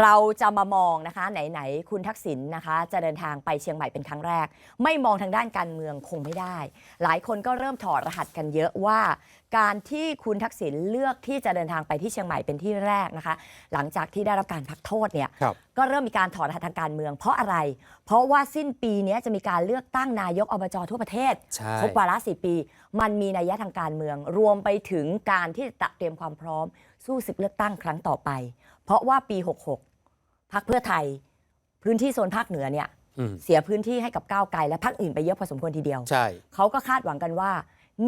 เราจะมามองนะคะ ไหน ๆ คุณทักษิณนะคะ จะเดินทางไปเชียงใหม่เป็นครั้งแรก ไม่มองทางด้านการเมืองคงไม่ได้ หลายคนก็เริ่มถอดรหัสกันเยอะว่า การที่คุณทักษิณเลือกที่จะเดินทางไปที่เชียงใหม่เป็นที่แรกนะคะ หลังจากที่ได้รับการพักโทษเนี่ยครับก็เริ่มมีการถอดรหัสทางการเมืองเพราะอะไร เพราะว่าสิ้นปีนี้จะมีการเลือกตั้งนายกอบจทั่วประเทศใช่ครบวาระสี่ปี มันมีนัยยะทางการเมือง รวมไปถึงการที่จะเตรียมความพร้อม สู้ศึกเลือกตั้งครั้งต่อไป เพราะว่าปี 66พักเพื่อไทย พื้นที่โซนภาคเหนือเนี่ย อืมเสียพื้นที่ให้กับก้าวไกลและพรรคอื่นไปเยอะพอสมควรทีเดียว ใช่ เขาก็คาดหวังกันว่า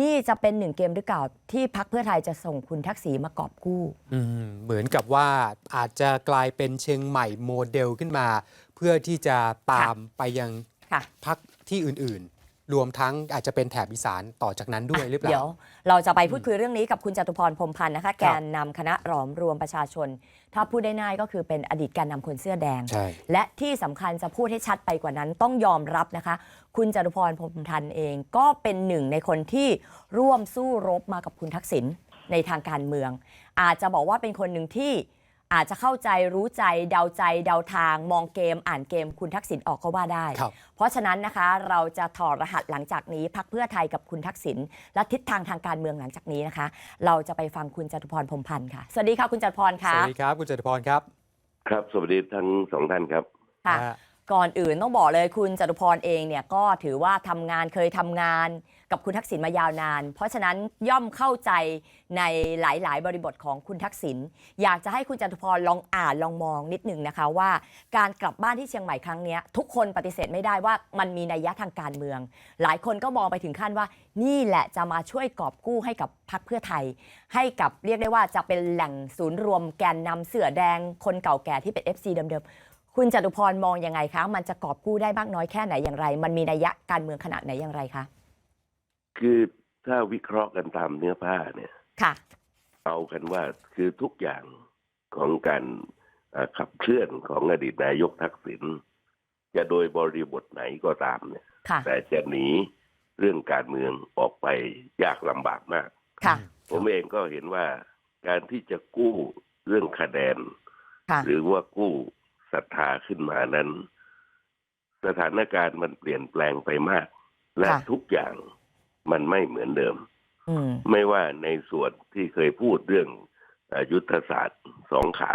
นี่จะเป็นหนึ่งเกมหรือเปล่าที่พักเพื่อไทยจะส่งคุณทักษิณมากอบกู้ อืมเหมือนกับว่าอาจจะกลายเป็นเชียงใหม่โมเดลขึ้นมา เพื่อที่จะตามไปยังค่ะ พักที่อื่นๆ รวมทั้งอาจจะเป็นแถบอีสานต่อจากนั้นด้วยหรือเปล่า เดี๋ยว เราจะไปพูดคุยเรื่องนี้กับคุณจตุพรพรหมพันธ์นะคะ แกนนำคณะหลอมรวมประชาชน ถ้าพูดได้ง่ายก็คือเป็นอดีตแกนนำคนเสื้อแดง ใช่ และที่สำคัญจะพูดให้ชัดไปกว่านั้นต้องยอมรับนะคะ คุณจตุพรพรหมพันธ์เองก็เป็นหนึ่งในคนที่ร่วมสู้รบมากับคุณทักษิณในทางการเมือง อาจจะบอกว่าเป็นคนหนึ่งที่ อาจจะเข้าใจรู้ใจเดาใจเดาทาง มองเกมอ่านเกมคุณทักษิณออกก็ว่าได้ ครับ เพราะฉะนั้นนะคะเราจะถอดรหัสหลังจากนี้พักเพื่อไทยกับคุณทักษิณและทิศทางทางการเมืองหลังจากนี้นะคะ เราจะไปฟังคุณจตุพรพรหมพันธ์ค่ะสวัสดีค่ะคุณจตุพรสค่ะวัสดีครับ คุณจตุพรครับครับ สวัสดีทั้งสองท่านครับ ค่ะนะฮะ ก่อนอื่นต้องบอกเลยคุณจตุพรเองเนี่ยก็ถือว่าทำงานเคยทำงานกับคุณทักษิณมายาวนาน เพราะฉะนั้นย่อมเข้าใจในหลาย ๆ บริบทของคุณทักษิณอยากจะให้คุณจตุพรลองอ่านลองมองนิดหนึ่งนะคะว่า การกลับบ้านที่เชียงใหม่ครั้งนี้ทุกคนปฏิเสธไม่ได้ว่ามันมีนัยยะทางการเมือง หลายคนก็มองไปถึงขั้นว่า นี่แหละจะมาช่วยกอบกู้ให้กับพรรคเพื่อไทย ให้กับเรียกได้ว่าจะเป็นแหล่งศูนย์รวมแกนนำเสือแดงคนเก่าแก่ที่เป็น FC เดิมๆ คุณจตุพรมองยังไงคะ มันจะกอบกู้ได้มากน้อยแค่ไหนอย่างไร มันมีนัยยะการเมืองขนาดไหนอย่างไรคะ คือถ้าวิเคราะห์กันตามเนื้อผ้าเนี่ยค่ะ เอากันว่าคือทุกอย่างของการเอ่อขับเคลื่อนของอดีตนายกทักษิณจะโดยบริบทไหนก็ตามเนี่ยค่ะแต่จะหนีเรื่องการเมืองออกไปยากลำบากมากค่ะผมเองก็เห็นว่าการที่จะกู้เรื่องคะแนนค่ะหรือว่ากู้ ศรัทธาขึ้นมานั้น สถานการณ์มันเปลี่ยนแปลงไปมาก และค่ะทุกอย่างมันไม่เหมือนเดิมอืมไม่ว่าในส่วนที่เคยพูดเรื่องเอ่อยุทธศาสตร์สองขา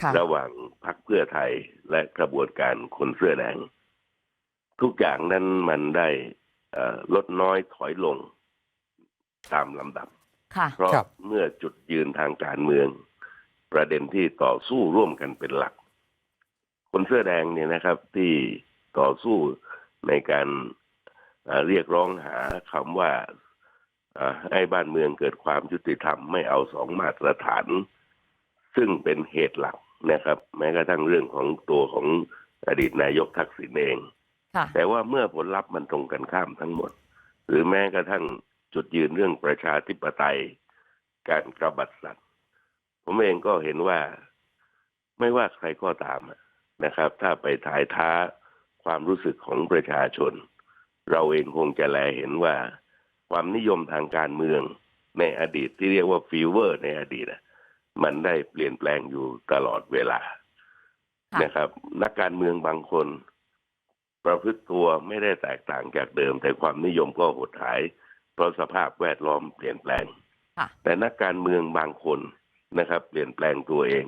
ค่ะระหว่างพรรคเพื่อไทยและกระบวนการคนเสื้อแดงทุกอย่างนั้นมันได้เอ่อลดน้อยถอยลงตามลำดับค่ะเพราะครับเมื่อจุดยืนทางการเมือง ประเด็นที่ต่อสู้ร่วมกันเป็นหลัก คนเสื้อแดงเนี่ยนะครับ ที่ต่อสู้ในการเอ่อเรียกร้องหาคำว่าเอ่อให้บ้านเมืองเกิดความยุติธรรมไม่เอาสองมาตรฐาน ซึ่งเป็นเหตุหลักนะครับ แม้กระทั่งเรื่องของตัวของอดีตนายกทักษิณเองค่ะแต่ว่าเมื่อผลลัพธ์มันตรงกันข้ามทั้งหมด หรือแม้กระทั่งจุดยืนเรื่องประชาธิปไตย การกระบัดสัตว์ ผมเองก็เห็นว่าไม่ว่าใครก็ตามอะ นะครับ ถ้าไปถ่ายท้าความรู้สึกของประชาชน เราเองคงจะแลเห็นว่า ความนิยมทางการเมืองในอดีตที่เรียกว่าฟีเวอร์ ในอดีตอะมันได้เปลี่ยนแปลงอยู่ตลอดเวลาค่ะนะครับ นักการเมืองบางคน ประพฤติตัวไม่ได้แตกต่างจากเดิม แต่ความนิยมก็หดหาย เพราะสภาพแวดล้อมเปลี่ยนแปลงค่ะแต่นักการเมืองบางคนนะครับ เปลี่ยนแปลงตัวเอง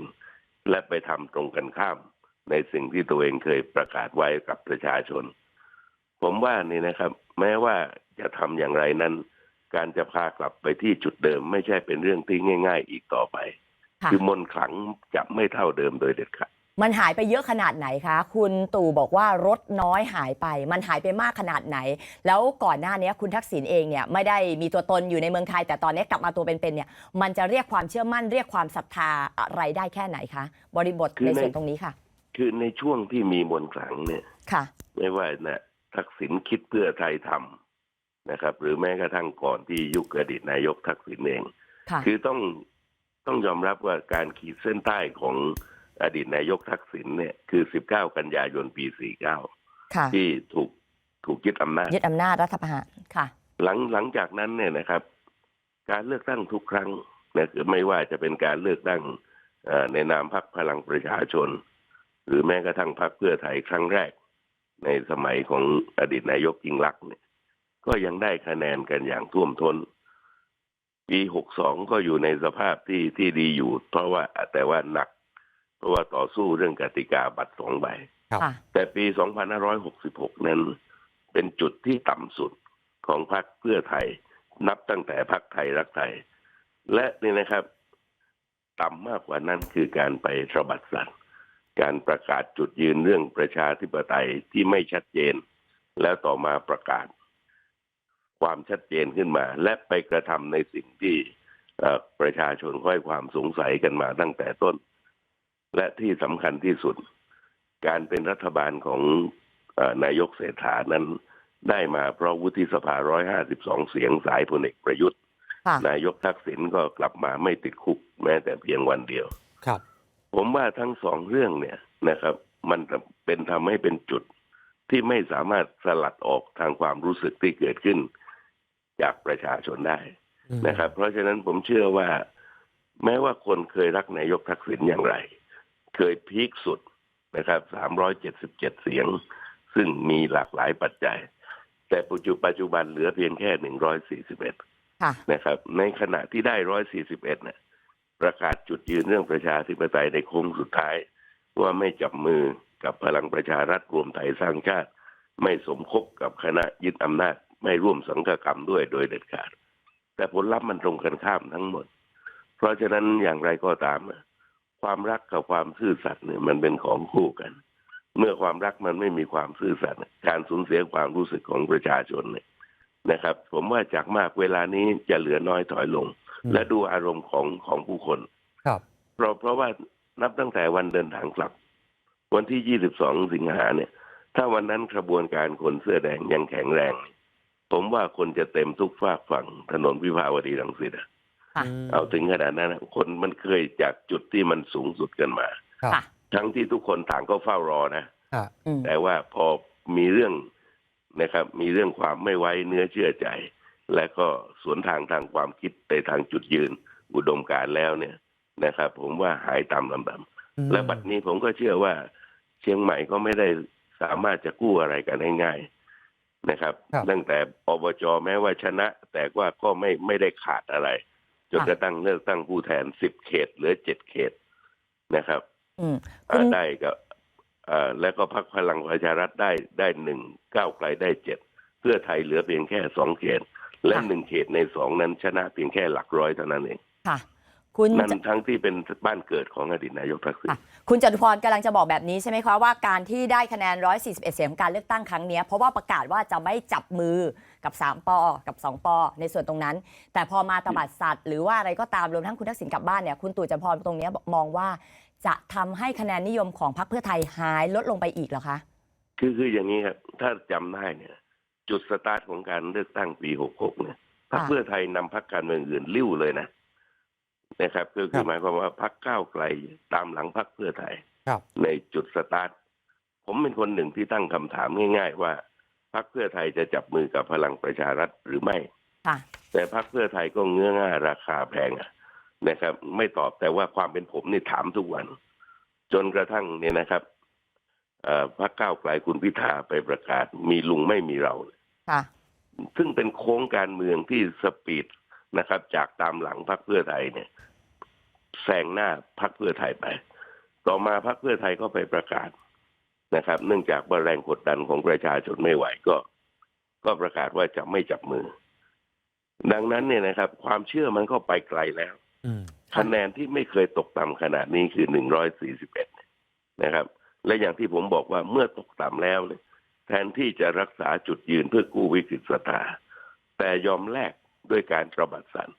และไปทำตรงกันข้าม ในสิ่งที่ตัวเองเคยประกาศไว้กับประชาชน ผมว่านี่นะครับ แม้ว่าจะทำอย่างไรนั้น การจะพากลับไปที่จุดเดิม ไม่ใช่เป็นเรื่องที่ง่าย ๆ อีกต่อไปค่ะคือมนต์ขลังจะไม่เท่าเดิมโดยเด็ดขาดมันหายไปเยอะขนาดไหนคะ คุณตู่บอกว่ารถน้อยหายไป มันหายไปมากขนาดไหน แล้วก่อนหน้านี้คุณทักษิณเองเนี่ยไม่ได้มีตัวตนอยู่ในเมืองไทย แต่ตอนนี้กลับมาตัวเป็นๆเนี่ย มันจะเรียกความเชื่อมั่นเรียกความศรัทธาอะไรได้แค่ไหนคะ บริบทคือในในส่วนตรงนี้ค่ะ คือในช่วงที่มีมนต์ขลังเนี่ย ค่ะ ไม่ว่านะทักษิณคิดเพื่อไทยทำนะครับ หรือแม้กระทั่งก่อนที่ยุคอดีตนายกทักษิณเอง ค่ะคือต้องต้องยอมรับว่าการขีดเส้นใต้ของอดีตนายกทักษิณเนี่ยคือ 19 กันยายนปี49ค่ะที่ถูกถูกยึดอำนาจ ยึดอำนาจรัฐประหารค่ะ หลังหลังจากนั้นเนี่ยนะครับ การเลือกตั้งทุกครั้งนะคือไม่ว่าจะเป็นการเลือกตั้งเอ่อในนามพรรคพลังประชาชน หรือแม้กระทั่งพรรคเพื่อไทยครั้งแรก ในสมัยของอดีตนายกยิ่งลักษณ์เนี่ย ก็ยังได้คะแนนกันอย่างท่วมทน้นปี62ก็อยู่ในสภาพที่ที่ดีอยู่ เพราะว่าแต่ว่าหนัก เพราะว่าต่อสู้เรื่องกติกาบัตรสองใบครับค่ะแต่ปี2566นั้น เป็นจุดที่ต่ำสุดของพรรคเพื่อไทย นับตั้งแต่พรรคไทยรักไทย และนี่นะครับ ต่ำมากกว่านั้นคือการไปสะบัดสัตว์ การประกาศจุดยืนเรื่องประชาธิปไตยที่ไม่ชัดเจน แล้วต่อมาประกาศ ความชัดเจนขึ้นมา และไปกระทำในสิ่งที่เอ่อประชาชนค่อยความสงสัยกันมาตั้งแต่ต้น และที่สำคัญที่สุด การเป็นรัฐบาลของเออนายกเศรษฐานั้นได้มาเพราะวุฒิสภา 152 เสียงสายพลเอกประยุทธ์ค่ะนายกทักษิณก็กลับมาไม่ติดคุกแม้แต่เพียงวันเดียว ครับ ผมว่าทั้งสองเรื่องเนี่ยนะครับ มันจะเป็นทำให้เป็นจุดที่ไม่สามารถสลัดออกทางความรู้สึกที่เกิดขึ้น จากประชาชนได้อืมนะครับ เพราะฉะนั้นผมเชื่อว่า แม้ว่าคนเคยรักนายกทักษิณอย่างไร เคยพีคสุดนะครับ377เสียง ซึ่งมีหลากหลายปัจจัย แต่ปัจจุปัจจุบันเหลือเพียงแค่141ค่ะนะครับ ในขณะที่ได้141เนี่ย ประกาศจุดยืนเรื่องประชาธิปไตยในโค้งสุดท้าย ว่าไม่จับมือกับพลังประชารัฐรวมไทยสร้างชาติ ไม่สมคบกับคณะยึดอำนาจ ไม่ร่วมสังฆกรรมด้วยโดยเด็ดขาด แต่ผลลัพธ์มันตรงกันข้ามทั้งหมด เพราะฉะนั้นอย่างไรก็ตาม ความรักกับความซื่อสัตย์เนี่ยมันเป็นของคู่กัน เมื่อความรักมันไม่มีความซื่อสัตย์การสูญเสียความรู้สึกของประชาชนเนี่ยนะครับ ผมว่าจากมากเวลานี้จะเหลือน้อยถอยลง และดูอารมณ์ของของผู้คน ครับเพราะเพราะว่านับตั้งแต่วันเดินทางกลับ วันที่ 22 สิงหาเนี่ย ถ้าวันนั้นกระบวนการคนเสื้อแดงยังแข็งแรง ผมว่าคนจะเต็มทุกฝากฝั่งถนนวิภาวดีรังสิตอะค่ะมเอาถึงขนาดนั้นอะคนมันเคยจากจุดที่มันสูงสุดกันมาครับค่ะทั้งที่ทุกคนต่างก็เฝ้ารอนะฮะอืมแต่ว่าพอมีเรื่องนะครับ มีเรื่องความไม่ไว้เนื้อเชื่อใจ และก็สวนทางทางความคิดในทางจุดยืนอุดมการณ์แล้วเนี่ยนะครับ ผมว่าหายตามลำดับอืมและบัดนี้ผมก็เชื่อว่า เชียงใหม่ก็ไม่ได้สามารถจะกู้อะไรกันง่ายๆนะครับครับตั้งแต่อบจแม้ว่าชนะ แต่ว่าก็ไม่ไม่ได้ขาดอะไร จนค่ะกระทั่งเลือกตั้งผู้แทนสิบเขตเหลือเจ็ดเขตนะครับอืมอ่าคุณได้กับอ่าแล้วก็พรรคพลังประชารัฐได้ได้หนึ่งก้าวไกลได้เจ็ดเพื่อไทยเหลือเพียงแค่สองเขต และหนึ่งเขตในสองนั้นชนะเพียงแค่หลักร้อยเท่านั้นเองค่ะ คุณนั่นทั้งที่เป็นบ้านเกิดของอดีตนายกทักษิณค่ะคุณจตุพรกำลังจะบอกแบบนี้ใช่ไหมคะว่าการที่ได้คะแนน 141 เสียงของการเลือกตั้งครั้งเนี้ยเพราะว่าประกาศว่าจะไม่จับมือกับ 3 ปอ กับ 2 ปอ ในส่วนตรงนั้น แต่พอมาตบัดสัตว์ หรือว่าอะไรก็ตามรวมทั้งคุณทักษิณกลับบ้านเนี่ยคุณตู่จตุพรตรงเนี้ยมองว่า จะทำให้คะแนนนิยมของพรรคเพื่อไทยหายลดลงไปอีกเหรอคะคือคืออย่างนี้ครับถ้าจำได้เนี่ย จุดสตาร์ทของการเลือกตั้งปีหกหกเนี่ยพรรคค่ะเพื่อไทยนำพรรคการเมืองอื่นลิ้วเลยนะนะครับก็คือหมายความว่าพรรคก้าวไกลตามหลังพรรคเพื่อไทยครับในจุดสตาร์ทผมเป็นคนหนึ่งที่ตั้งคำถามง่าย ๆ ว่าพรรคเพื่อไทยจะจับมือกับพลังประชารัฐหรือไม่ค่ะแต่พรรคเพื่อไทยก็เงื้อง่าราคาแพงอะนะครับ ไม่ตอบแต่ว่าความเป็นผมนี่ถามทุกวัน จนกระทั่งเนี่ยนะครับเอ่อพรรคก้าวไกลคุณพิธาไปประกาศมีลุงไม่มีเราค่ะ ซึ่งเป็นโค้งการเมืองที่สปีดนะครับ จากตามหลังพรรคเพื่อไทยเนี่ยแซงหน้าพรรคเพื่อไทยไป ต่อมาพรรคเพื่อไทยก็ไปประกาศนะครับ เนื่องจากว่าแรงกดดันของประชาชนไม่ไหวก็ ก็ประกาศว่าจะไม่จับมือ ดังนั้นเนี่ยนะครับ ความเชื่อมันก็ไปไกลแล้วอืมคะแนนที่ไม่เคยตกต่ำขนาดนี้คือหนึ่งร้อยสี่สิบเอ็ดนะครับ และอย่างที่ผมบอกว่าเมื่อตกต่ำแล้วเนี่ย แทนที่จะรักษาจุดยืนเพื่อกู้วิกฤตศรัทธาแต่ยอมแลกด้วยการตระบัดสัตว์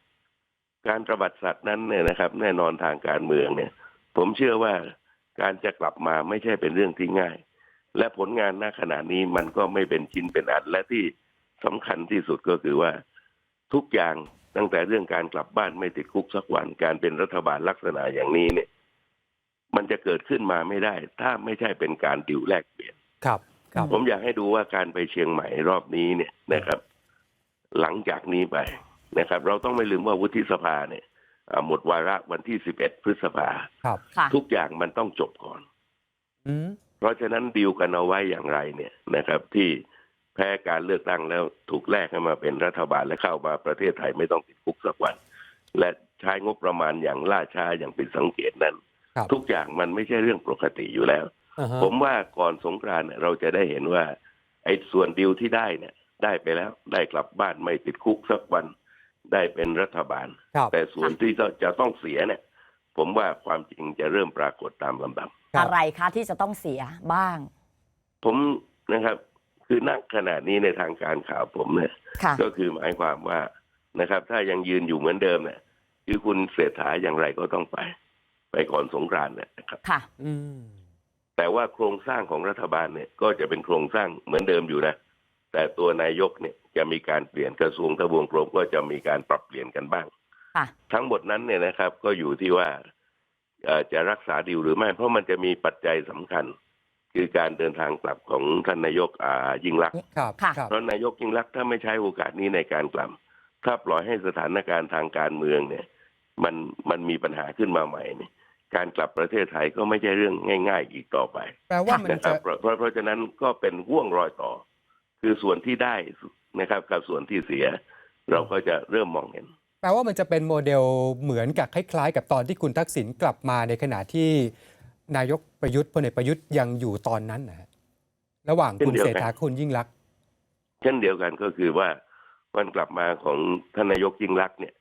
การตระบัดสัตว์นั้นเนี่ยนะครับ แน่นอนทางการเมืองเนี่ย ผมเชื่อว่าการจะกลับมาไม่ใช่เป็นเรื่องที่ง่าย และผลงานณขณะนี้มันก็ไม่เป็นชิ้นเป็นอันและที่สำคัญที่สุดก็คือว่าทุกอย่างตั้งแต่เรื่องการกลับบ้านไม่ติดคุกสักวันการเป็นรัฐบาลลักษณะอย่างนี้เนี่ย มันจะเกิดขึ้นมาไม่ได้ ถ้าไม่ใช่เป็นการดิวแลกเปลี่ยนครับ ผมอยากให้ดูว่าการไปเชียงใหม่รอบนี้เนี่ยนะครับ หลังจากนี้ไปนะครับ เราต้องไม่ลืมว่าวุฒิสภาเนี่ยอ่าหมดวาระวันที่11พฤษภาครับค่ะทุกอย่างมันต้องจบก่อนอืมเพราะฉะนั้นดีลกันเอาไว้อย่างไรเนี่ยนะครับ ที่แพ้การเลือกตั้งแล้วถูกแลกให้มาเป็นรัฐบาลและเข้ามาประเทศไทยไม่ต้องติดคุกสักวัน และใช้งบประมาณอย่างล่าช้าอย่างเป็นสังเกตนั้นครับทุกอย่างมันไม่ใช่เรื่องปกติอยู่แล้วอ่าฮะ ผมว่าก่อนสงกรานต์เนี่ยเราจะได้เห็นว่า ไอ้ส่วนดีลที่ได้เนี่ย ได้ไปแล้วได้กลับบ้านไม่ติดคุกสักวัน ได้เป็นรัฐบาลครับแต่ส่วนที่จะต้องเสียเนี่ย ผมว่าความจริงจะเริ่มปรากฏตามลำดับครับอะไรคะที่จะต้องเสียบ้าง ผมนะครับ คือณขณะนี้ในทางการข่าวผมเนี่ยค่ะก็คือหมายความว่านะครับ ถ้ายังยืนอยู่เหมือนเดิมเนี่ยคือคุณเศรษฐาอย่างไรก็ต้องไป ไปก่อนสงกรานต์เนี่ยนะครับ ค่ะ อืม แต่ว่าโครงสร้างของรัฐบาลเนี่ยก็จะเป็นโครงสร้างเหมือนเดิมอยู่นะ แต่ตัวนายกเนี่ยจะมีการเปลี่ยนกระทรวงทบวงกรมก็จะมีการปรับเปลี่ยนกันบ้างค่ะทั้งหมดนั้นเนี่ยนะครับ ก็อยู่ที่ว่าเอ่อจะรักษาดีลหรือไม่ เพราะมันจะมีปัจจัยสำคัญ คือการเดินทางกลับของท่านนายกอ่ายิ่งลักษณ์ครับค่ะครับเพราะนายกยิ่งลักษณ์ถ้าไม่ใช้โอกาสนี้ในการกลับ ถ้าปล่อยให้สถานการณ์ทางการเมืองเนี่ย มันมันมีปัญหาขึ้นมาใหม่เนี่ย การกลับประเทศไทยก็ไม่ใช่เรื่องง่าย ๆ อีกต่อไปแปลว่ามันนะคจะรับเพราะเพราะเพราะฉะนั้นก็เป็นห่วงรอยต่อ คือส่วนที่ได้นะครับ กับส่วนที่เสีย เราก็จะเริ่มมองเห็น แปลว่ามันจะเป็นโมเดลเหมือนกับคล้ายๆ กับตอนที่คุณทักษิณกลับมาในขณะที่นายกประยุทธ์พลเอกประยุทธ์ยังอยู่ตอนนั้นนะฮะระหว่างคุณเช่นเดียวเศรษกันฐาคุณยิ่งรักษณ์ เช่นเดียวกันก็คือว่าวันกลับมาของท่านนายกยิ่งลักษณ์เนี่ย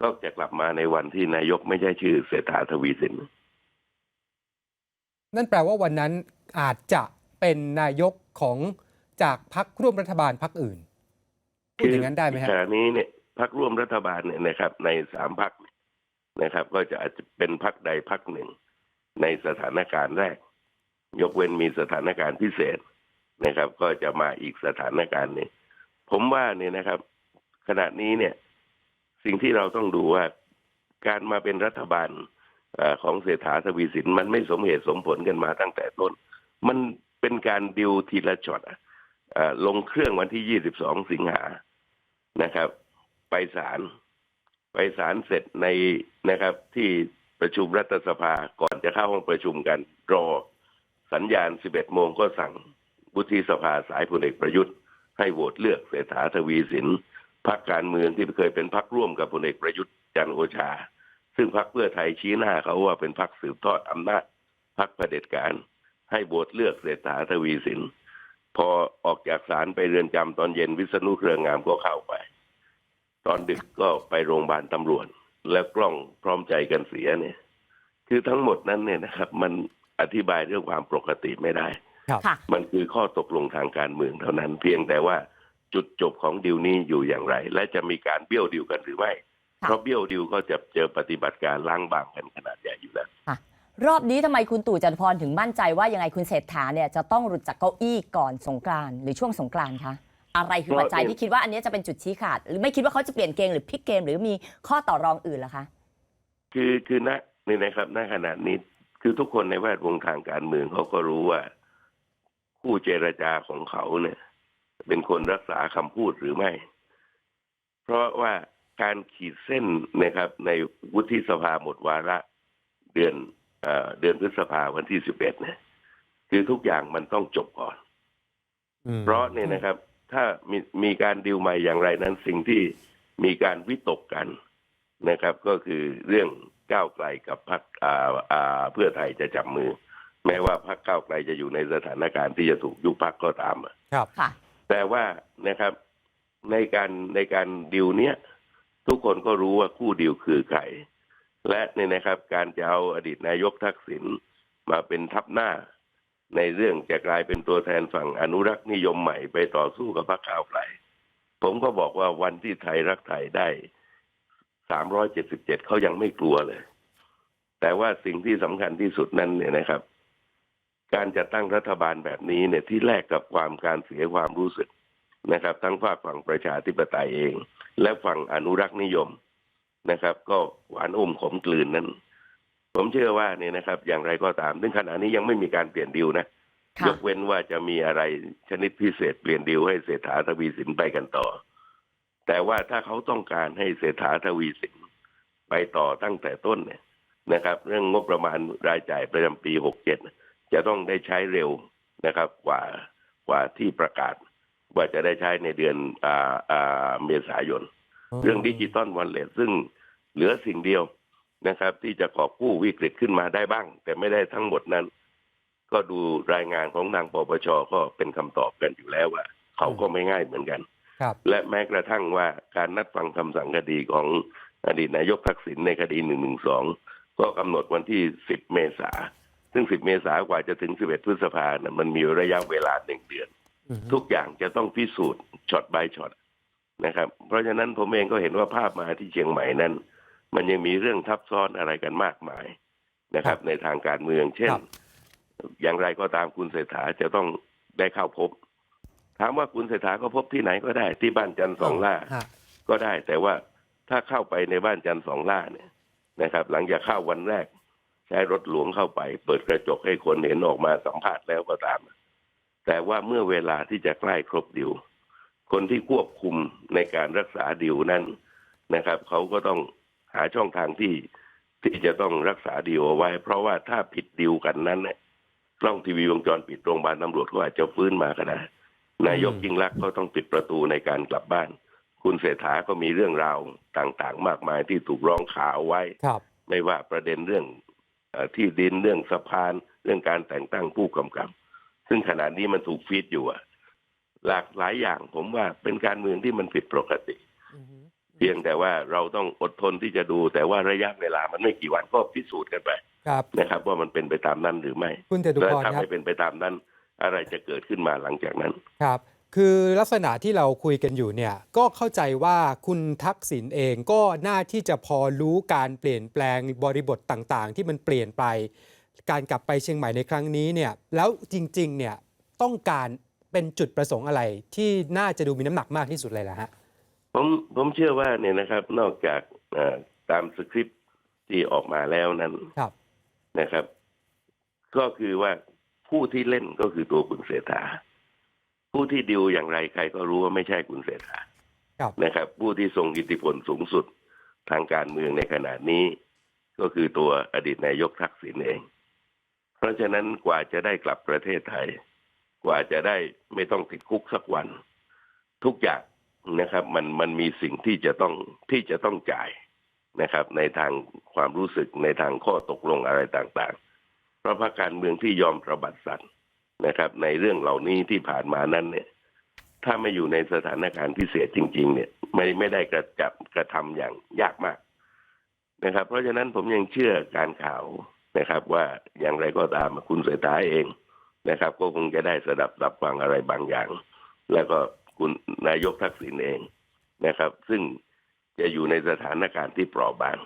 ก็จะกลับมาในวันที่นายกไม่ใช่ชื่อเศรษฐาทวีสิน นั่นแปลว่าวันนั้นอาจจะเป็นนายกของจากพักร่วมรัฐบาลพักอื่นพูดอย่างนั้นได้ไหมฮะขณะนี้เนี่ยพักร่วมรัฐบาลเนี่ยนะครับ ในสามพักนะครับ ก็จะอาจจะเป็นพักใดพักหนึ่ง ในสถานการณ์แรก ยกเว้นมีสถานการณ์พิเศษนะครับ ก็จะมาอีกสถานการณ์หนี้ผมว่าเนี่ยนะครับ ขณะนี้เนี่ย สิ่งที่เราต้องดูว่าการมาเป็นรัฐบาลอของเศรษฐาทวีสินมันไม่สมเหตุสมผลกันมาตั้งแต่ต้น มันเป็นการดิวทีละช็อตลงเครื่องวันที่ 22 สิงหานะครับ ไปศาลไปศาลเสร็จในนะครับ ที่ประชุมรัฐสภาก่อนจะเข้าห้องประชุมกันรอสัญญาณ 11 โมงก็สั่งวุฒิสภาสายพลเอกประยุทธ์ ให้โหวตเลือกเศรษฐาทวีสิน พรรคการเมืองที่เคยเป็นพรรคร่วมกับพลเอกประยุทธ์จันทร์โอชา ซึ่งพรรคเพื่อไทยชี้หน้าเขาว่าเป็นพรรคสืบทอดอำนาจพรรคเผด็จการ ให้โหวตเลือกเศรษฐาทวีสิน พอออกจากศาลไปเรือนจำตอนเย็นวิษณุเครืองามก็เข้าไป ตอนดึกก็ไปโรงพยาบาลตำรวจ แล้วกล้องพร้อมใจกันเสียเนี่ย คือทั้งหมดนั้นเนี่ยนะครับ มันอธิบายเรื่องความปกติไม่ได้ครับค่ะมันคือข้อตกลงทางการเมืองเท่านั้น เพียงแต่ว่า จุดจบของดิวนี้อยู่อย่างไร และจะมีการเบี้ยวดิวกันหรือไม่ค่ะเพราะเบี้ยวดิวก็จะเจอปฏิบัติการล้างบางกันขนาดใหญ่อยู่แล้วรอบนี้ทำไมคุณตู่จตุพรถึงมั่นใจว่ายังไงคุณเศรษฐาเนี่ยจะต้องหลุดจากเก้าอี้ก่อนสงกรานต์หรือช่วงสงกรานต์คะอะไรคือปัจจัยที่คิดว่าอันนี้จะเป็นจุดชี้ขาด หรือไม่คิดว่าเขาจะเปลี่ยนเกมหรือพลิกเกมหรือมีข้อต่อรองอื่นเหรอคะ คือคือณนี่นะครับณขณะนี้คือทุกคนในแวดวงทางการเมืองเขาก็รู้ว่า คู่เจรจาของเขาเนี่ย เป็นคนรักษาคำพูดหรือไม่ เพราะว่าการขีดเส้นนะครับ ในวุฒิสภาหมดวาระเดือนเอ่อเดือนพฤษภาวันที่สิบเอ็ดเนี่ยคือทุกอย่างมันต้องจบก่อนอืมเพราะเนี่ยนะครับ ถ้ามีมีการดิวใหม่อย่างไรนั้นสิ่งที่มีการวิตกกันนะครับ ก็คือเรื่องก้าวไกลกับพรรคอ่าอ่าเพื่อไทยจะจับมือ แม้ว่าพรรคก้าวไกลจะอยู่ในสถานการณ์ที่จะถูกยุบพรรคก็ตามอะครับค่ะ แต่ว่านะครับในการในการดิวเนี้ยทุกคนก็รู้ว่าคู่ดิวคือใคร และเนี่ยนะครับการจะเอาอดีตนายกทักษิณมาเป็นทัพหน้า ในเรื่องจะกลายเป็นตัวแทนฝั่งอนุรักษ์นิยมใหม่ไปต่อสู้กับพรรคก้าวไกลผมก็บอกว่าวันที่ไทยรักไทยได้377เขายังไม่กลัวเลย แต่ว่าสิ่งที่สำคัญที่สุดนั้นเนี่ยนะครับ การจะตั้งรัฐบาลแบบนี้เนี่ยที่แลกกับความการเสียความรู้สึกนะครับ ทั้งฝากฝั่งประชาธิปไตยเอง และฝั่งอนุรักษ์นิยมนะครับ ก็หวานอมขมกลืนนั้น ผมเชื่อว่าเนี่ยนะครับ อย่างไรก็ตามซึ่งขณะนี้ยังไม่มีการเปลี่ยนดิวนะค่ะยกเว้นว่าจะมีอะไรชนิดพิเศษเปลี่ยนดิวให้เศรษฐาทวีสินไปกันต่อ แต่ว่าถ้าเขาต้องการให้เศรษฐาทวีสินไปต่อตั้งแต่ต้นเนี่ยนะครับ เรื่องงบประมาณรายจ่ายประจำปี67จะต้องได้ใช้เร็วนะครับ กว่ากว่าที่ประกาศ ว่าจะได้ใช้ในเดือนอ่าอ่าเมษายน เรื่องดิจิตอลวอลเล็ตซึ่งเหลือสิ่งเดียวนะครับ ที่จะกอบกู้วิกฤตขึ้นมาได้บ้าง แต่ไม่ได้ทั้งหมดนั้น ก็ดูรายงานของทางปปชก็เป็นคำตอบกันอยู่แล้วว่า เขาก็ไม่ง่ายเหมือนกันครับและแม้กระทั่งว่าการนัดฟังคำสั่งคดีของอดีตนายกทักษิณในคดีหนึ่งหนึ่งสองก็กำหนดวันที่สิบเมษา ซึ่งสิบเมษากว่าจะถึงสิบเอ็ดพฤษภานะมันมีระยะเวลาหนึ่งเดือนอืมทุกอย่างจะต้องพิสูจน์ช็อต by ช็อตนะครับ เพราะฉะนั้นผมเองก็เห็นว่าภาพมาที่เชียงใหม่นั้น มันยังมีเรื่องทับซ้อนอะไรกันมากมายนะครับ ในทางการเมือง เช่นครับอย่างไรก็ตามคุณเศรษฐาจะต้องได้เข้าพบ ถามว่าคุณเศรษฐาก็พบที่ไหนก็ได้ที่บ้านจันทร์สองล่าฮะก็ได้แต่ว่าถ้าเข้าไปในบ้านจันทร์สองล่าเนี่ยนะครับ หลังจากเข้าวันแรก ใช้รถหลวงเข้าไป เปิดกระจกให้คนเห็นออกมาสัมภาษณ์แล้วก็ตาม แต่ว่าเมื่อเวลาที่จะใกล้ครบดิว คนที่ควบคุมในการรักษาดิวนั้นนะครับเขาก็ต้องหาช่องทางที่ที่จะต้องรักษาดิวเอาไว้ เพราะว่าถ้าผิดดิวกันนั้นเนี่ยกล้องทีวีวงจรปิดโรงพยาบาลตำรวจก็อาจจะฟื้นมาก็ได้นายกยิ่งรักษณ์ก็ต้องปิดประตูในการกลับบ้าน คุณเศรษฐาก็มีเรื่องราวต่างๆ มากมายที่ถูกร้องข่าวไว้ครับไม่ว่าประเด็นเรื่องเออ ที่ดินเรื่องสะพานเรื่องการแต่งตั้งผู้กำกับ ซึ่งขณะนี้มันถูกฟีดอยู่อะหลากหลายอย่างผมว่าเป็นการเมืองที่มันผิดปกติ เพียงแต่ว่าเราต้องอดทนที่จะดู แต่ว่าระยะเวลามันไม่กี่วันก็พิสูจน์กันไปครับนะครับ ว่ามันเป็นไปตามนั้นหรือไม่คุณจตุและพรถ้าครับไม่เป็นไปตามนั้น อะไรจะเกิดขึ้นมาหลังจากนั้นครับ คือลักษณะที่เราคุยกันอยู่เนี่ยก็เข้าใจว่าคุณทักษิณเองก็น่าที่จะพอรู้การเปลี่ยนแปลงบริบทต่างๆ ที่มันเปลี่ยนไป การกลับไปเชียงใหม่ในครั้งนี้เนี่ยแล้วจริงๆเนี่ยต้องการเป็นจุดประสงค์อะไรที่น่าจะดูมีน้ำหนักมากที่สุดเลยล่ะฮะผมผมเชื่อว่าเนี่ยนะครับนอกจากเอ่อตามสคริปต์ที่ออกมาแล้วนั้นครับนะครับ ก็คือว่าผู้ที่เล่นก็คือตัวคุณเศรษฐา ผู้ที่ดิวอย่างไรใครก็รู้ว่าไม่ใช่คุณเศรษฐาครับนะครับ ผู้ที่ทรงอิทธิพลสูงสุดทางการเมืองในขณะนี้ ก็คือตัวอดีตนายกทักษิณเอง เพราะฉะนั้นกว่าจะได้กลับประเทศไทย กว่าจะได้ไม่ต้องติดคุกสักวัน ทุกอย่างนะครับ มันมันมีสิ่งที่จะต้องที่จะต้องจ่ายนะครับ ในทางความรู้สึกในทางข้อตกลงอะไรต่างๆ เพราะพรรคการเมืองที่ยอมประบัดสัตว์ นะครับ ในเรื่องเหล่านี้ที่ผ่านมานั้นเนี่ย ถ้าไม่อยู่ในสถานการณ์พิเศษจริง ๆ เนี่ย ไม่ไม่ได้กระจับกระทำอย่างยากมากนะครับ เพราะฉะนั้นผมยังเชื่อการข่าวนะครับ ว่าอย่างไรก็ตามคุณเสถาเองนะครับ ก็คงจะได้สดับรับฟังอะไรบางอย่าง แล้วก็คุณนายกทักษิณเองนะครับ ซึ่งจะอยู่ในสถานการณ์ที่เปราะบาง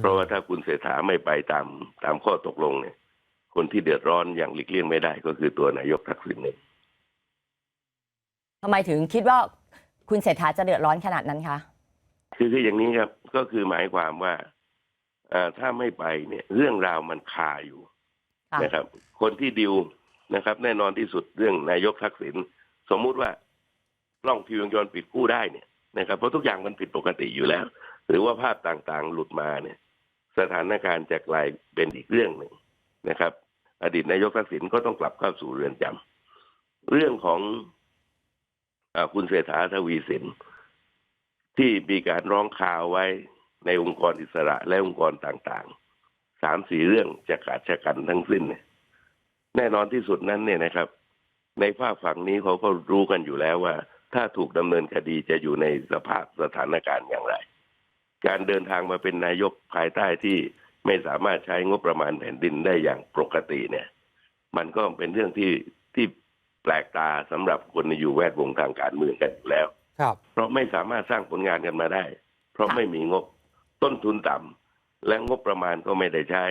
เพราะว่าถ้าคุณเศรษฐาไม่ไปตามตามข้อตกลงเนี่ย คนที่เดือดร้อนอย่างหลีกเลี่ยงไม่ได้ก็คือตัวนายกทักษิณเองทำไมถึงคิดว่าคุณเศรษฐาจะเดือดร้อนขนาดนั้นคะคือคืออย่างนี้ครับก็คือหมายความว่าเอ่อถ้าไม่ไปเนี่ย เรื่องราวมันคาอยู่ค่ะนะครับ คนที่ดิวนะครับ แน่นอนที่สุดเรื่องนายกทักษิณสมมุติว่ากล้องทีวีวงจรปิดกู้ได้เนี่ยนะครับเพราะทุกอย่างมันผิดปกติอยู่แล้ว หรือว่าภาพต่างๆ หลุดมาเนี่ย สถานการณ์จะกลายเป็นอีกเรื่องหนึ่ง นะครับ อดีตนายกทักษิณก็ต้องกลับเข้าสู่เรือนจำเรื่องของอคุณเศรษฐาทวีสินที่มีการร้องข่าวไว้ในองค์กรอิสระและองค์กรต่างๆ สามสี่เรื่องจะขาดชะกันทั้งสิ้นเนี่ยแน่นอนที่สุดนั้นเนี่ยนะครับ ในภาคฝั่งนี้เขาก็รู้กันอยู่แล้วว่า ถ้าถูกดำเนินคดีจะอยู่ในสภาพสถานการณ์อย่างไร การเดินทางมาเป็นนายกภายใต้ที่ ไม่สามารถใช้งบประมาณแผ่นดินได้อย่างปกติเนี่ย มันก็เป็นเรื่องที่ที่แปลกตาสำหรับคนในอยู่แวดวงทางการเมืองกันอยู่แล้ว ครับ เพราะไม่สามารถสร้างผลงานกันมาได้ เพราะค่ะไม่มีงบต้นทุนต่ำและงบประมาณก็ไม่ได้ใช้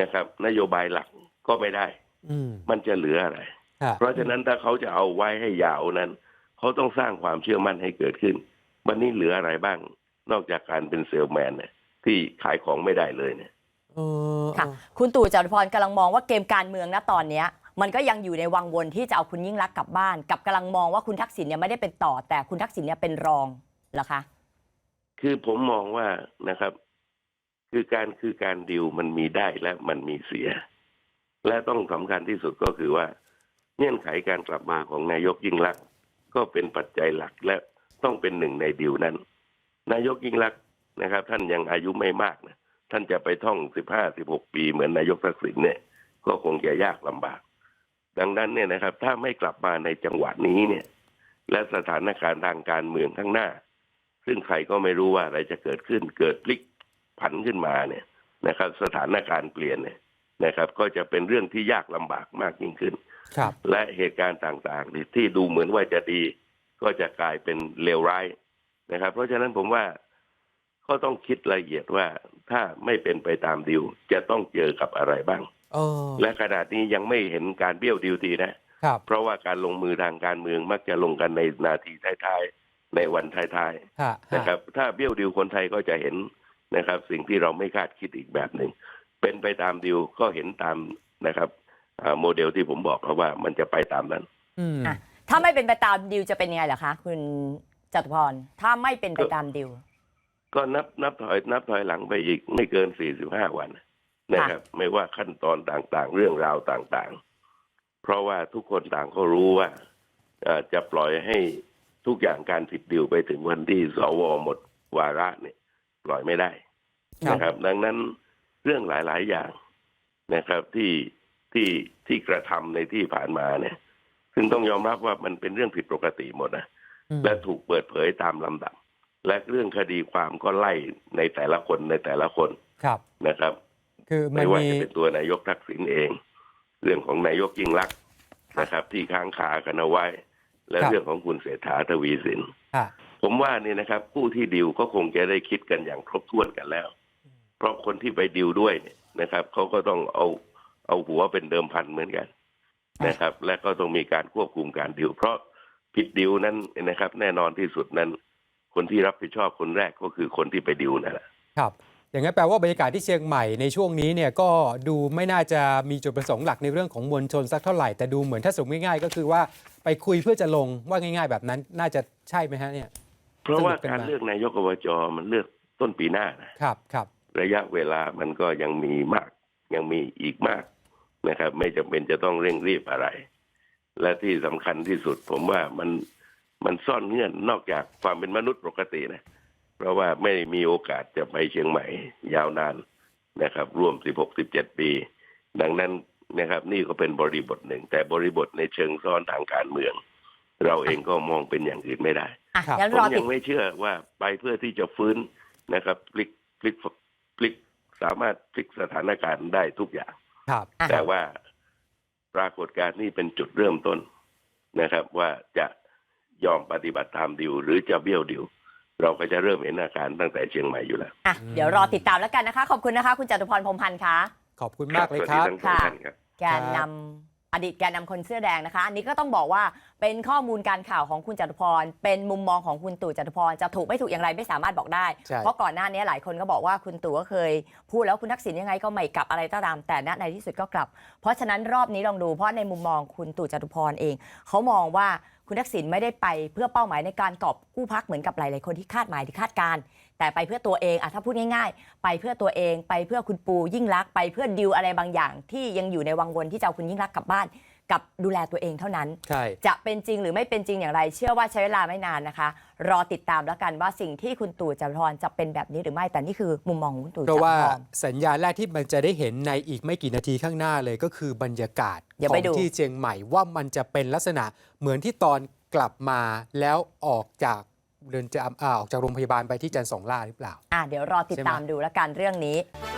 นะครับ นโยบายหลักก็ไม่ได้ อืมมันจะเหลืออะไรครับเพราะฉะนั้นถ้าเขาจะเอาไว้ให้ยาวนั้น เขาต้องสร้างความเชื่อมั่นให้เกิดขึ้น วันนี้เหลืออะไรบ้าง นอกจากการเป็นเซลแมนเนี่ย ที่ขายของไม่ได้เลยเนี่ยเออค่ะเออคุณตู่จตุพรกำลังมองว่าเกมการเมืองณตอนเนี้ย มันก็ยังอยู่ในวังวนที่จะเอาคุณยิ่งรักษณ์กลับบ้าน กับกำลังมองว่าคุณทักษิณเนี่ยไม่ได้เป็นต่อ แต่คุณทักษิณเนี่ยเป็นรองเหรอคะ คือผมมองว่านะครับ คือการคือการดิวมันมีได้และมันมีเสีย และต้องสำคัญที่สุดก็คือว่า เงื่อนไขการกลับมาของนายกยิ่งลักษณ์ก็เป็นปัจจัยหลักและต้องเป็นหนึ่งในดิวนั้น นายกยิ่งลักษณ์ นะครับ ท่านยังอายุไม่มากนะท่านจะไปท่องสิบห้าสิบหกปีเหมือนนายกทักษิณเนี่ยก็คงจะยากลำบาก ดังนั้นเนี่ยนะครับ ถ้าไม่กลับมาในจังหวะนี้เนี่ย และสถานการณ์ทางการเมืองข้างหน้า ซึ่งใครก็ไม่รู้ว่าอะไรจะเกิดขึ้นเกิดพลิกผันขึ้นมาเนี่ยนะครับ สถานการณ์เปลี่ยนเนี่ยนะครับ ก็จะเป็นเรื่องที่ยากลำบากมากยิ่งขึ้นครับ และเหตุการณ์ต่างๆที่ดูเหมือนว่าจะดี ก็จะกลายเป็นเลวร้ายนะครับ เพราะฉะนั้นผมว่า ก็ต้องคิดละเอียดว่าถ้าไม่เป็นไปตามดิวจะต้องเจอกับอะไรบ้างเออและขนาดนี้ยังไม่เห็นการเบี้ยวดิวทีนะครับเพราะว่าการลงมือทางการเมืองมักจะลงกันในนาทีท้ายๆในวันท้ายฮะๆนะครับ ถ้าเบี้ยวดิวคนไทยก็จะเห็นนะครับ สิ่งที่เราไม่คาดคิดอีกแบบหนึ่งเป็นไปตามดิวก็เห็นตามนะครับอ่าโมเดลที่ผมบอกเขาว่ามันจะไปตามนั้นอืมอะถ้าไม่เป็นไปตามดิวจะเป็นยังไงล่ะคะ คุณจตุพรถ้าไม่เป็นไปตามดิว ก็นับนับถอยนับถอยหลังไปอีกไม่เกิน45วันนะครับ ไม่ว่าขั้นตอนต่างๆ เรื่องราวต่างๆ เพราะว่าทุกคนต่างก็รู้ว่าเอ่อจะปล่อยให้ทุกอย่างการผิดดิวไปถึงวันที่สวหมดวาระเนี่ย ปล่อยไม่ได้ครับนะครับ ดังนั้นเรื่องหลายๆอย่างนะครับ ที่ที่ที่กระทำในที่ผ่านมาเนี่ย ซึ่งต้องยอมรับว่ามันเป็นเรื่องผิดปกติหมดนะอืมและถูกเปิดเผยตามลำดับ และเรื่องคดีความก็ไล่ในแต่ละคนในแต่ละคนครับนะครับ คือมัไม่นว่ามีจะเป็นตัวนายกทักษิณเอง เรื่องของนายกยิ่งลักษณ์นะครับ ที่ค้างคากันเอาไว้ และเรื่องของคุณเศรษฐาทวีสินฮะผมว่านี่นะครับ ผู้ที่ดิวก็คงจะได้คิดกันอย่างครบถ้วนกันแล้ว เพราะคนที่ไปดิวด้วยเนี่ยนะครับเขาก็ต้องเอาเอาหัวเป็นเดิมพันเหมือนกันนะครับ และก็ต้องมีการควบคุมการดิว เพราะผิดดิวนั้นนะครับ แน่นอนที่สุดนั้น คนที่รับผิดชอบคนแรกก็คือคนที่ไปดิวนั่นแหละครับ อย่างนั้นแปลว่าบรรยากาศที่เชียงใหม่ในช่วงนี้เนี่ยก็ดูไม่น่าจะมีจุดประสงค์หลักในเรื่องของมวลชนสักเท่าไหร่แต่ดูเหมือนถ้าสรุปง่าย ๆ ก็คือว่าไปคุยเพื่อจะลงว่าง่าย ๆ แบบนั้นน่าจะใช่ไหมฮะเนี่ย เพราะว่าสรุปกันการมาเลือกนายกอบจมันเลือกต้นปีหน้านะครับครับ ระยะเวลามันก็ยังมีมาก ยังมีอีกมากนะครับ ไม่จำเป็นจะต้องเร่งรีบอะไร และที่สำคัญที่สุดผมว่ามัน มันซ่อนเงื่อนนอกจากความเป็นมนุษย์ปกตินะ เพราะว่าไม่มีโอกาสจะไปเชียงใหม่ยาวนานนะครับ รวม 16 17 ปี ดังนั้นนะครับ นี่ก็เป็นบริบทหนึ่ง แต่บริบทในเชิงซ้อนทางการเมือง เราเองก็มองเป็นอย่างอื่นไม่ได้อะครับงั้นผรอมติยัดงไม่เชื่อว่าไปเพื่อที่จะฟื้นนะครับพลิกพลิกพลิกสามารถพลิกสถานการณ์ได้ทุกอย่างครับอะแต่ว่าปรากฏการณ์นี้เป็นจุดเริ่มต้นนะครับ ว่าจะ ยอมปฏิบัติตามดิว หรือจะเบี้ยวดิว เราก็จะเริ่มเห็นอาการตั้งแต่เชียงใหม่อยู่แล้ว อะเดี๋ยวรอติดตามแล้วกันนะคะ ขอบคุณนะคะ คุณจตุพรพรหมพันธ์ค่ะขอบคุณมากเลยครับ สวัสดีทั้งสองท่านครับ แกนนำ อดีตแกนนำคนเสื้อแดงนะคะอันนี้ก็ต้องบอกว่าเป็นข้อมูลการข่าวของคุณจตุพร เป็นมุมมองของคุณตู่จตุพรจะถูกไม่ถูกอย่างไรไม่สามารถบอกได้ใช่เพราะก่อนหน้านี้หลายคนก็บอกว่าคุณตู่ก็เคย พูดแล้วคุณทักษิณยังไงก็ไม่กลับอะไรก็ตามแต่ณในที่สุดก็กลับ เพราะฉะนั้นรอบนี้ลองดูเพราะในมุมมองคุณตู่จตุพรเองเขามองว่าคุณทักษิณไม่ได้ไปเพื่อเป้าหมายในการกอบกู้พักเหมือนกับหลาย ๆ คนที่คาดหมายที่คาดการณ์ แต่ไปเพื่อตัวเองอะถ้าพูดง่ายๆ ไปเพื่อตัวเองไปเพื่อคุณปูยิ่งรักษณ์ไปเพื่อดิวอะไรบางอย่าง ที่ยังอยู่ในวังวนที่จะเอาคุณยิ่งรักษณ์กลับบ้าน กับดูแลตัวเองเท่านั้น ใช่ จะเป็นจริงหรือไม่เป็นจริงอย่างไร เชื่อว่าใช้เวลาไม่นานนะคะ รอติดตามแล้วกันว่าสิ่งที่คุณตู่จตุพรจะเป็นแบบนี้หรือไม่แต่นี่คือมุมมองของคุณตู่เพจตุราะพว่ารสัญญาณแรกที่มันจะได้เห็นในอีกไม่กี่นาทีข้างหน้าเลยก็คือบรรยากาศเดี๋ยวขไปองดู ที่เชียงใหม่ว่ามันจะเป็นลักษณะเหมือนที่ตอนกลับมาแล้วออกจาก เรือนจำอ่าออกจากโรงพยาบาลไปที่จันทร์สองล่าหรือเปล่า อะเดี๋ยวรอติดใช่ไหมตามดูแล้วกันเรื่องนี้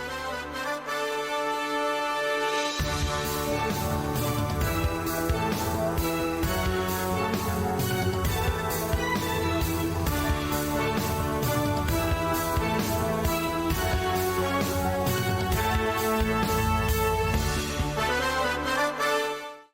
ค